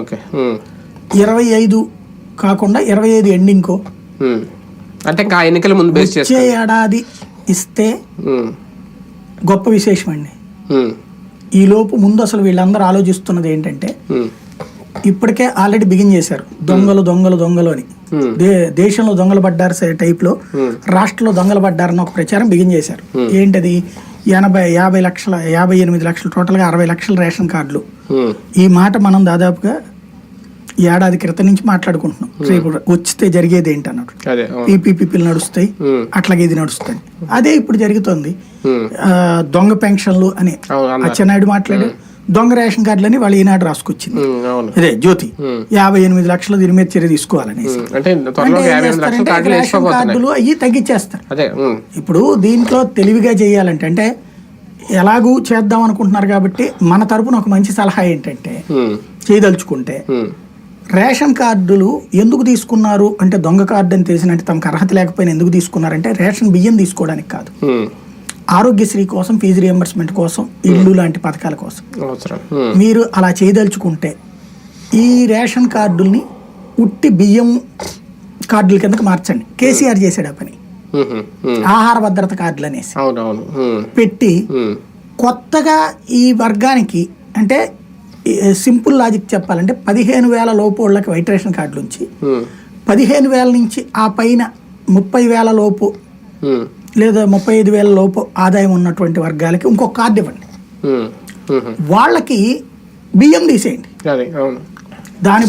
Okay. ఇరవై ఐదు కాకుండా ఇరవై ఐదు ఎండింగ్కో. అంటే ఇంకా ఎన్నికల ముందు బేస్ వచ్చే ఏడాది ఇస్తే గొప్ప విశేషం అండి. ఈ లోపు ముందు అసలు వీళ్ళందరూ ఆలోచిస్తున్నది ఏంటంటే ఇప్పటికే ఆల్రెడీ బిగిన్ చేశారు. దొంగలు దొంగలు దొంగలు అని. దే దేశంలో దొంగలు పడ్డారు టైప్లో రాష్ట్రంలో దొంగలు పడ్డారని ఒక ప్రచారం బిగిన్ చేశారు. ఏంటది? ఎనభై యాభై లక్షల యాభై ఎనిమిది లక్షలు టోటల్గా అరవై లక్షల రేషన్ కార్డులు. ఈ మాట మనం దాదాపుగా ఏడాది క్రితం నుంచి మాట్లాడుకుంటున్నాం. రేపు వచ్చితే జరిగేది ఏంటి అవును. పీపీపీలు నడుస్తాయి అట్లాగే ఇది నడుస్తుంది అదే ఇప్పుడు జరుగుతోంది. దొంగ పెన్షన్లు అని. అచ్చెన్నాయుడు మాట్లాడు దొంగ రేషన్ కార్డులని వాళ్ళు ఈనాడు రాసుకొచ్చింది. అదే జ్యోతి. యాభై ఎనిమిది లక్షలు దీని మీద చర్య తీసుకోవాలని రేషన్ కార్డులు అయ్యి తగ్గించేస్తారు ఇప్పుడు దీంట్లో తెలివిగా చేయాలంటే అంటే ఎలాగూ చేద్దాం అనుకుంటున్నారు కాబట్టి మన తరపున ఒక మంచి సలహా ఏంటంటే చేయదలుచుకుంటే రేషన్ కార్డులు ఎందుకు తీసుకున్నారు అంటే దొంగ కార్డు అని తెలిసినట్టు తమకు అర్హత లేకపోయినా ఎందుకు తీసుకున్నారంటే రేషన్ బియ్యం తీసుకోవడానికి కాదు. ఆరోగ్యశ్రీ కోసం ఫీజు రియంబర్స్మెంట్ కోసం ఇల్లు లాంటి పథకాల కోసం. ఉమ్, మీరు అలా చేయదలుచుకుంటే ఈ రేషన్ కార్డుల్ని ఉట్టి బియ్యం కార్డుల కిందకి మార్చండి. కేసీఆర్ చేసాడు ఆ పని. ఆహార భద్రత కార్డులు అనేసి. పెట్టి కొత్తగా ఈ వర్గానికి అంటే సింపుల్ లాజిక్ చెప్పాలంటే పదిహేను వేల లోపు వాళ్ళకి వైట్ రేషన్ కార్డులు ఉంచి ఉమ్, పదిహేను వేల నుంచి ఆ పైన ముప్పై వేల లోపు లేదా ముప్పై ఐదు వేల లోపు ఆదాయం ఉన్నటువంటి వర్గాలకి ఇంకొక కార్డు ఇవ్వండి. వాళ్ళకి బియ్యం తీసేయండి. దాని